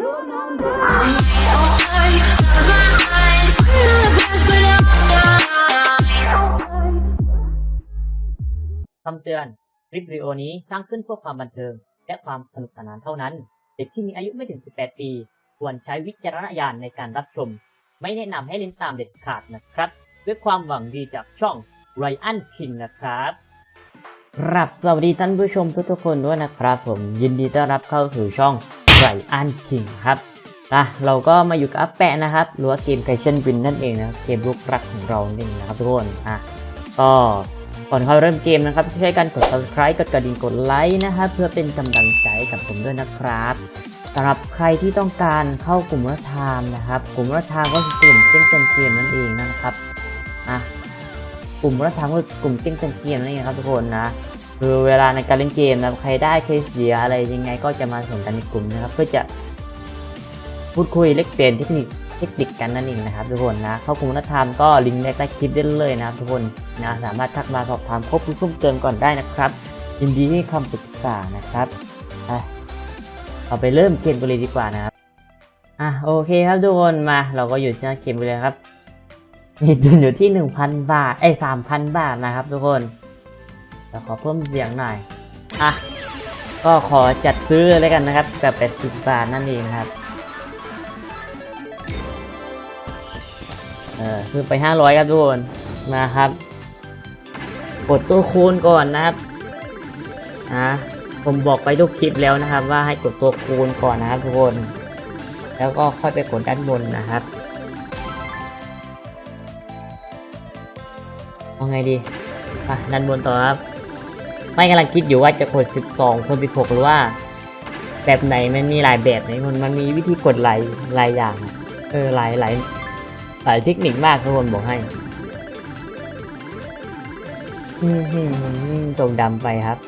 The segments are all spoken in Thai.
No, no, no. คำเตือน คลิปวิดีโอนี้สร้างขึ้นเพื่อความบันเทิง และความสนุกสนานเท่านั้น เด็กที่มีอายุไม่ถึง 18 ปี ควรใช้วิจารณญาณในการรับชม ไม่แนะนำให้เล่นตามเด็ดขาดนะครับ ด้วยความหวังดีจากช่อง r อันคิงนะครับครับสวัสดีท่านผู้ชมทุกๆคนด้วยนะครับ ผมยินดีต้อนรับเข้าสู่ช่อง r อันคิงครับอะเราก็มาอยู่กับอัปแปะนะครับหรือว่าเกมไคเชนวินนั่นเองนะครับเกมลูกรักของเรานี่เองนะครับทุกคนอะก็ก่อนเข้าเริ่มเกมนะครับช่วยกันกด subscribe กดกระดิ่งกดไลค์นะครับเพื่อเป็นกำลังใจกับผมด้วยนะครับสำหรับใครที่ต้องการเข้ากลุ่มรัฐามนะครับ กลุ่มรัฐามก็คือกลุ่มเก้งเจนเกมนั่นเองนะครับอะกลุ่มรัฐามก็คือกลุ่มเก้งเจนเกมนั่นเองครับทุกคนนะ คือเวลาในการเล่นเกมนะครับใครได้ใครเสียอะไรยังไงก็จะมาส่งกันในกลุ่มนะครับ เพื่อจะพูดคุยเล็กเปลี่ยนเทคนิคเทคนิคกันนั่นเองนะครับทุกคนนะเข้ากลุ่มรัฐธรรมก็ลิงก์แรกใต้คลิปได้เลยนะครับทุกคนนะสามารถทักมาสอบถามครบทุกเพิ่มเติมก่อนได้นะครับยินดีให้คำปรึกษานะครับอเราไปเริ่มเกมกันเลยดีกว่านะครับอะโอเคครับทุกคนมา เราก็อยู่ที่เกมไปเลยครับมีทุนอยู่ที่ 1,000 บาทไอ้สามพันบาทนะครับทุกคน เราขอเพิ่มเสียงหน่อย อะ ก็ขอจัดซื้อเลยกันนะครับแบบ80บาทนั่นเองครับ เออคือไป 500 ครับทุกคนนะครับ กดตัวคูณก่อนนะครับนะผมบอกไปทุกคลิปแล้วนะครับ ว่าให้กดตัวคูณก่อนนะครับทุกคน แล้วก็ค่อยไปกดด้านบนนะครับเอาไงดีอะด้านบนต่อครับ ไม่กำลังคิดอยู่ว่าจะกด 12 คน 16 หรือว่า แบบไหนมันมีหลายแบบไหนมันมันมีวิธีกดหลายหลายอย่าง เออหลายหลายหลายเทคนิคมากทุกคนบอกให้อืมหืมตรงดำไปครับ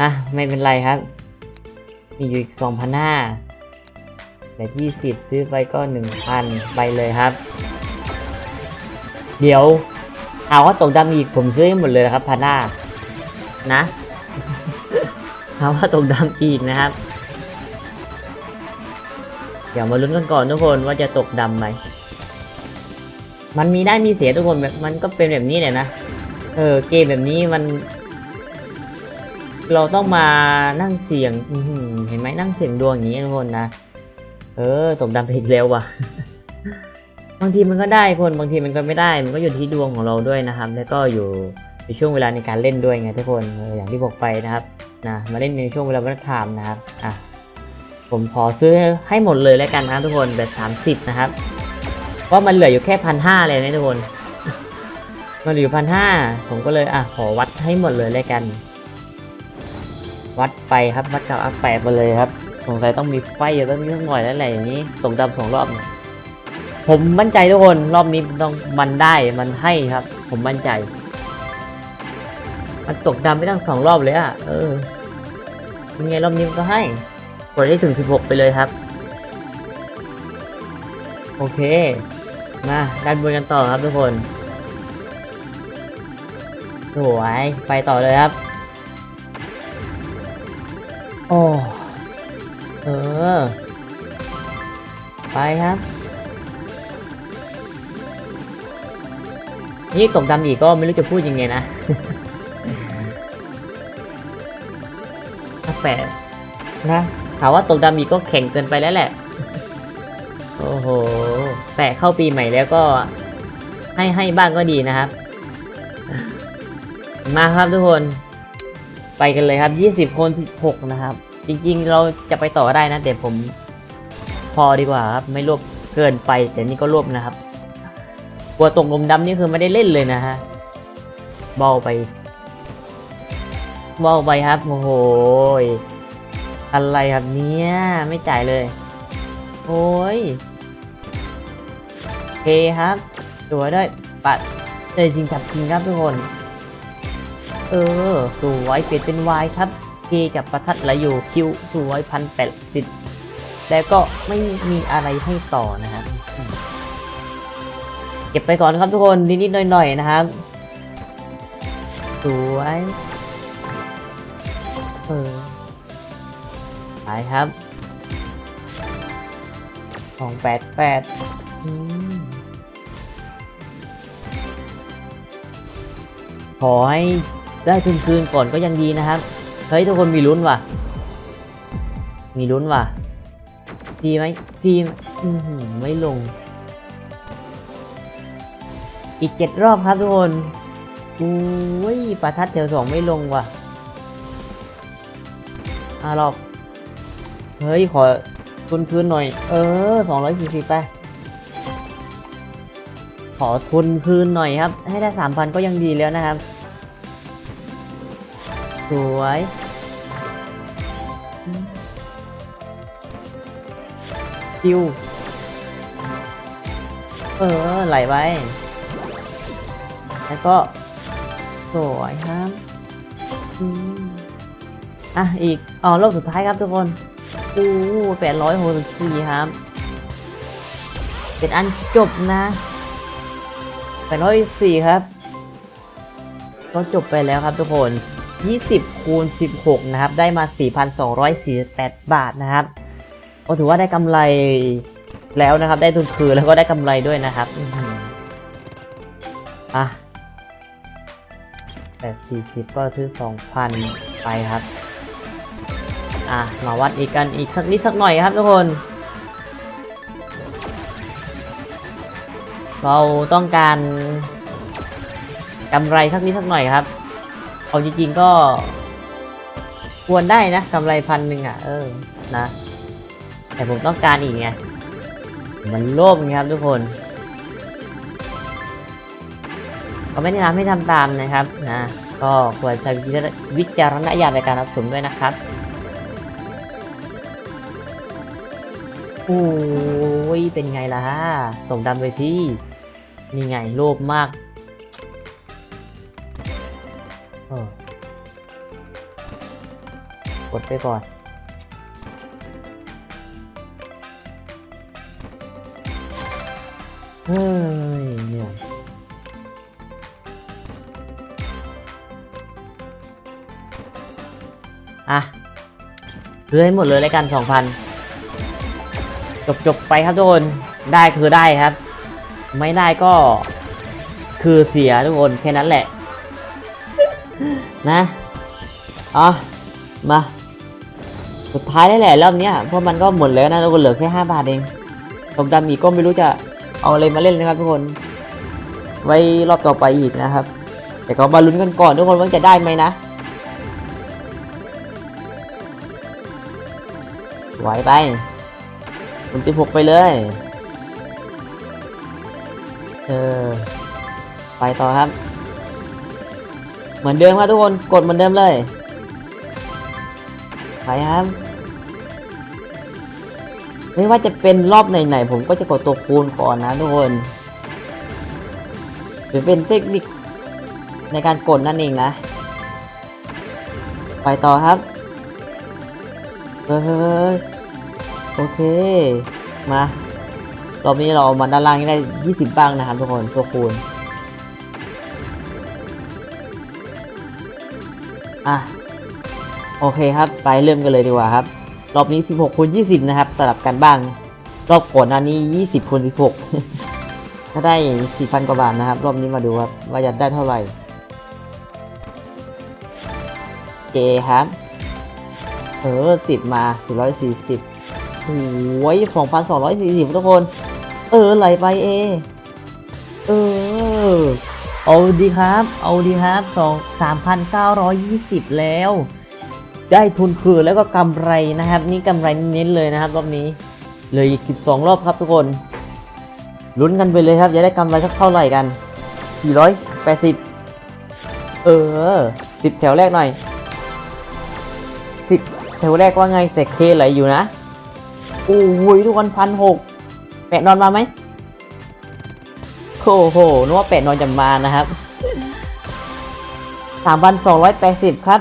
อะ ไม่เป็นไรครับ มีอยู่อีกสองพันห้าแต่ที่สิบซื้อไปก็หนึ่งพันไปเลยครับ เดี๋ยว เอาว่าตกดำอีกผมซื้อให้หมดเลยนะครับพันห้า นะเอาว่าตกดำอีกนะครับ เดี๋ยวมาลุ้นกันก่อนทุกคนว่าจะตกดำไหม มันมีได้มีเสียทุกคนแบบมันก็เป็นแบบนี้เลยนะ เออเกมแบบนี้มัน เราต้องมานั่งเสี่ยงเห็นไหมนั่งเสี่ยงดวงอย่างนี้ทุกคนนะ เออตกดำไปอีกแล้วว่ะบางทีมันก็ได้คนบางทีมันก็ไม่ได้ มันก็อยู่ที่ดวงของเราด้วยนะครับ แล้วก็อยู่ ในช่วงเวลาในการเล่นด้วยไงทุกคนอย่างที่บอกไปนะครับนะมาเล่นในช่วงเวลาวัฒนธรรมนะครับอะผมขอซื้อให้หมดเลยแล้วกันนะทุกคนแบบ30 นะครับว่ามันเหลืออยู่แค่พันห้าเลยนะทุกคน มันเหลืออยู่พันห้าผมก็เลยอะขอวัดให้หมดเลยแล้วกัน วัดไปครับวัดกับอัพแปดไปเลยครับ สงสัยต้องมีไฟอยู่ต้องนิดหน่อยแล้วแหละอย่างนี้ตกดำสองรอบ ผมมั่นใจทุกคนรอบนี้ต้องมันได้มันให้ครับ ผมมั่นใจ มันตกดำไม่ต้งสองรอบเลยอะ เออยังไงรอบนี้มก็ให้กดได้ถึง 16 ไปเลยครับ โอเค มาด้านบนกันต่อครับทุกคน สวย ไปต่อเลยครับ โอ้ เออ ไปครับ นี่ตกดำอีกก็ไม่รู้จะพูดยังไงนะ แปดนะถามว่าตกดำอีกก็แข็งเกินไปแล้วแหละ โอ้โหแปะเข้าปีใหม่แล้วก็ให้ให้บ้างก็ดีนะครับ มาครับทุกคน ไปกันเลยครับ 20 คน 16 นะครับ จริงๆ เราจะไปต่อได้นะแต่ผมพอดีกว่าครับ ไม่รวบเกินไป แต่นี่ก็รวบนะครับกลัวตกลมดำนี่คือไม่ได้เล่นเลยนะฮะเบาไป เบาไปครับโอ้โหอะไรครับเนี่ยไม่จ่ายเลย โอ้ยเคครับตัวได้ปัดแต่จริงจับจริงครับทุกคน เออสวยเปลี่ยนเป็น Y ครับเคกับประทัดไหลอยู่คิวสวยพันแปดสิบแล้วก็ไม่มีอะไรให้ต่อนะครับเก็บไปก่อนครับทุกคนนิดๆหน่อยๆนะครับ สวย ไปครับของแปดแปดขอให้ได้ทุนคืนก่อนก็ยังดีนะครับ เฮ้ยทุกคนมีลุ้นว่ะ มีลุ้นว่ะพีไหมพีไม่ลง อีกเจ็ดรอบครับทุกคนอุ้ยประทัดแถวสองไม่ลงว่ะ ห้ารอบ เฮ้ย ขอทุนคืนหน่อย เออสองร้อยสี่สิบไป ขอทุนคืนหน่อยครับ ให้ได้สามพันก็ยังดีแล้วนะครับ สวยคิว เออ ไหลไป แล้วก็ สวยครับอืม อะอีกอ๋อรอบสุดท้ายครับทุกคนอู้แปดร้อยหกสิบสี่ครับเป็นอันจบนะแปดร้อยสี่ครับ ก็จบไปแล้วครับทุกคน 20 คูณ 16 นะครับ ได้มา 4,248 บาทนะครับก็ถือว่าได้กำไรแล้วนะครับ ได้ทุนคืนแล้วก็ได้กำไรด้วยนะครับอะแต่40ก็ซื้อ2,000ไปครับ อะมาวัดอีกกันอีกสักนิดสักหน่อยครับทุกคน เราต้องการกำไรสักนิดสักหน่อยครับ เอาจริงๆก็ ควรได้นะกำไรพันหนึ่งอะ เออนะ แต่ผมต้องการอีกไง มันโลภไงครับทุกคนก็ไม่แนะนำให้ทำตามนะครับนะก็ควรใช้วิจารณญาณในการรับชมด้วยนะครับ อ้ยเป็นไงล่ะส่งดำไปที่ นี่ไงโลภมากเออกดไปก่อน เฮ้ยเหนื่อยอะซื้อให้หมดเลยแล้วกันสองพัน จบจบไปครับทุกคนได้คือได้ครับ ไม่ได้ก็คือเสียทุกคนแค่นั้นแหละ นะอ๋อมา สุดท้ายได้แหละรอบนี้เพราะมันก็หมดแล้วนะทุกคนเหลือแค่ห้าบาทเองตกดำอีกก็ไม่รู้จะเอาอะไรมาเล่นนะครับทุกคน ไว้รอบต่อไปอีกนะครับ แต่ก็มาลุ้นกันก่อนทุกคนว่าจะได้ไหมนะไหวไป คุณสิหกไปเลย เออ ไปต่อครับ เหมือนเดิมครับทุกคน กดเหมือนเดิมเลย ไปครับ ไม่ว่าจะเป็นรอบไหนๆผมก็จะกดตัวคูณก่อนนะทุกคน หรือเป็นเทคนิคในการกดนั่นเองนะ ไปต่อครับ เฮ้ย โอเค มารอบนี้เราเอามาด้านล่างให้ได้ 20 บ้างนะครับทุกคนตัวคูณ อะ โอเคครับ ไปเริ่มกันเลยดีกว่าครับ รอบนี้ 16คูณ20 นะครับสลับกันบ้าง รอบก่อนหน้านี้ 20คูณ16 ถ้าได้ 4,000 กว่าบาทนะครับ รอบนี้มาดูครับ ว่าจะได้เท่าไหร่เจครับ เออสิบมา 440 โอ้ยสองพันสองร้อยสี่สิบทุกคน เออไหลไปเอ เออ เอาดีครับ เอาดีครับสองสามพันเก้าร้อยยี่สิบแล้ว ได้ทุนคืนแล้วก็กำไรนะครับ นี่กำไรเน้นเลยนะครับรอบนี้ เลยอีกสิบสองรอบครับทุกคน ลุ้นกันไปเลยครับ จะได้กำไรสักเท่าไหร่กันสี่ร้อยแปดสิบเออสิบแถวแรกหน่อยสิบแถวแรกว่าไงแต่เคไหลอยู่นะ โอ้ยทุกคนพันหกแปะนอนมาไหมโอ้โหนึกว่าแปะนอนจะมานะครับสามพันสองร้อยแปดสิบครับ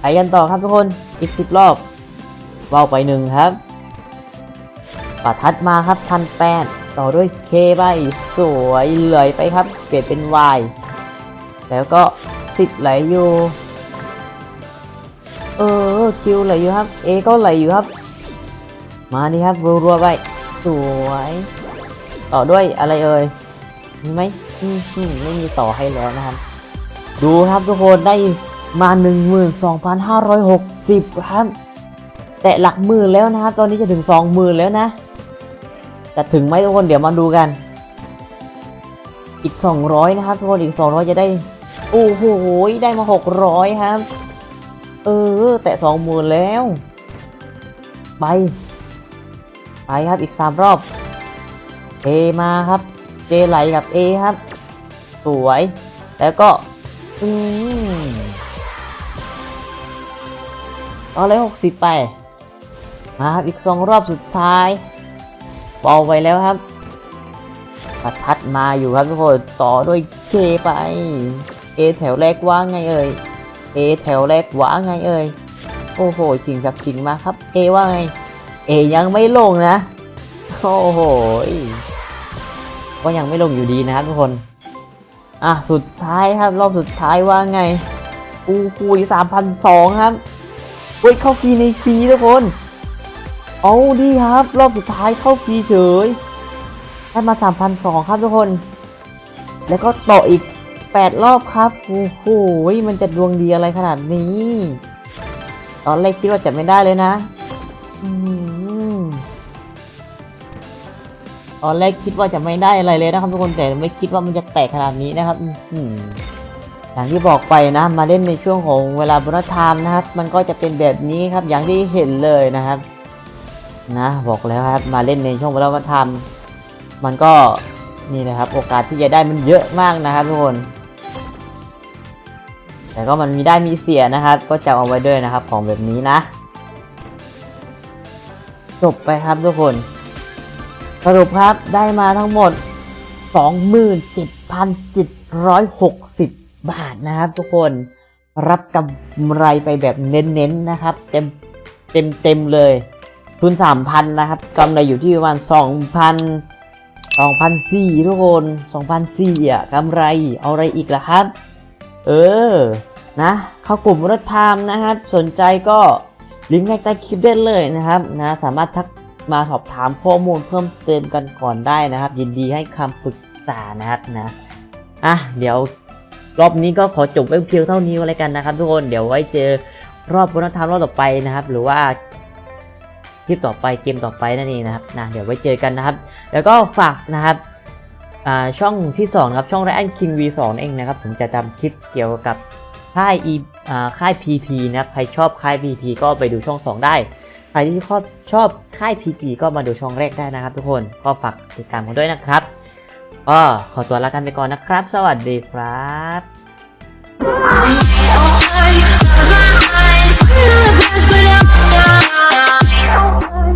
ไปกันต่อครับทุกคนอีกสิบรอบเบาไปหนึ่งครับปัดทัดมาครับพันแปดต่อด้วยเคใบสวยเลยไปครับเปลี่ยนเป็น Y แล้วก็สิบไหลอยู่ เออคิวไหลอยู่ครับ A ก็ไหลอยู่ครับ มานี่ครับรัวๆไปสวย ต่อด้วยอะไรเอ่ยมีไหมอืมไม่มีต่อให้แล้วนะครับ ดูครับทุกคนได้มา 12,560 ครับ แตะหลักหมื่นแล้วนะครับ ตอนนี้จะถึง 20,000 แล้วนะ จะถึงไหมทุกคนเดี๋ยวมาดูกัน อีก 200 นะครับทุกคนอีก 200 จะได้ โอ้โหได้มา 600 ครับ เออ แตะ20,000 แล้ว ไป ไปครับอีก 3 รอบ เอมาครับ เจไหลกับ A ครับ สวย แล้วก็อืมเอาเลยหกสิบไปมาครับ อีกสองรอบสุดท้ายบอลไปแล้วครับประทัดมาอยู่ครับทุกคนต่อด้วยเคไป A แถวแรกว่าไงเอ่ย A แถวแรกว่าไงเอ่ยโอ้โหจริงครับจริงมากครับ A ว่าไง A ยังไม่ลงนะ โอ้โห ก็ยังไม่ลงอยู่ดีนะครับทุกคน อะ สุดท้ายครับ รอบสุดท้ายว่าไง อูคูยสามพันสองครับเฮ้ยเข้าฟรีในฟรีทุกคน เอาดีครับ รอบสุดท้ายเข้าฟรีเฉย ได้มาสามพันสองครับทุกคน แล้วก็ต่ออีกแปดรอบครับ โอ้โห มันจะดวงดีอะไรขนาดนี้ ตอนแรกคิดว่าจะไม่ได้เลยนะ ตอนแรกคิดว่าจะไม่ได้อะไรเลยนะครับทุกคนแต่ไม่คิดว่ามันจะแตกขนาดนี้นะครับอย่างที่บอกไปนะ มาเล่นในช่วงของเวลาบนไทม์นะครับ มันก็จะเป็นแบบนี้ครับ อย่างที่เห็นเลยนะครับ นะบอกแล้วครับ มาเล่นในช่วงเวลาบนไทม์มันก็นี่นะครับ โอกาสที่จะได้มันเยอะมากนะครับทุกคน แต่ก็มันมีได้มีเสียนะครับ ก็จำเอาไว้ด้วยนะครับ ของแบบนี้นะ จบไปครับทุกคน สรุปครับได้มาทั้งหมด 27,760 บาทนะครับทุกคนรับกำไรไปแบบเน้นๆนะครับ เต็มเต็มเต็มเลยทุน3,000นะครับกำไรอยู่ที่ประมาณ2,000 2,400ทุกคน2,400อะกำไรเอาอะไรอีกล่ะครับ เออนะเข้ากลุ่มรถไทม์นะครับ สนใจก็ ลิงก์ใต้คลิปได้เลยนะครับนะสามารถทักมาสอบถามข้อมูลเพิ่มเติมกันก่อนได้นะครับ ยินดีให้คำปรึกษานะครับนะอะเดี๋ยวรอบนี้ก็ขอจบไว้เพียงเท่านี้ก็แล้วกันนะครับ ทุกคนเดี๋ยวไว้เจอรอบวัฒนธรรมรอบต่อไปนะครับ หรือว่าคลิปต่อไปเกมต่อไปนั่นเองนะครับนะเดี๋ยวไว้เจอกันนะครับ แล้วก็ฝากนะครับอ่าช่องที่2นะครับช่องไรอันคิง V2 เองนะครับ ผมจะทำคลิปเกี่ยวกับ ค่ายอีค่ายพีพีนะใครชอบค่ายพีพีก็ไปดูช่อง 2 ได้ใครที่ชอบชอบค่ายพีจีก็มาดูช่องแรกได้นะครับ ทุกคนก็ฝากติดตามกันด้วยนะครับก็ขอตัวลากันไปก่อนนะครับ สวัสดีครับ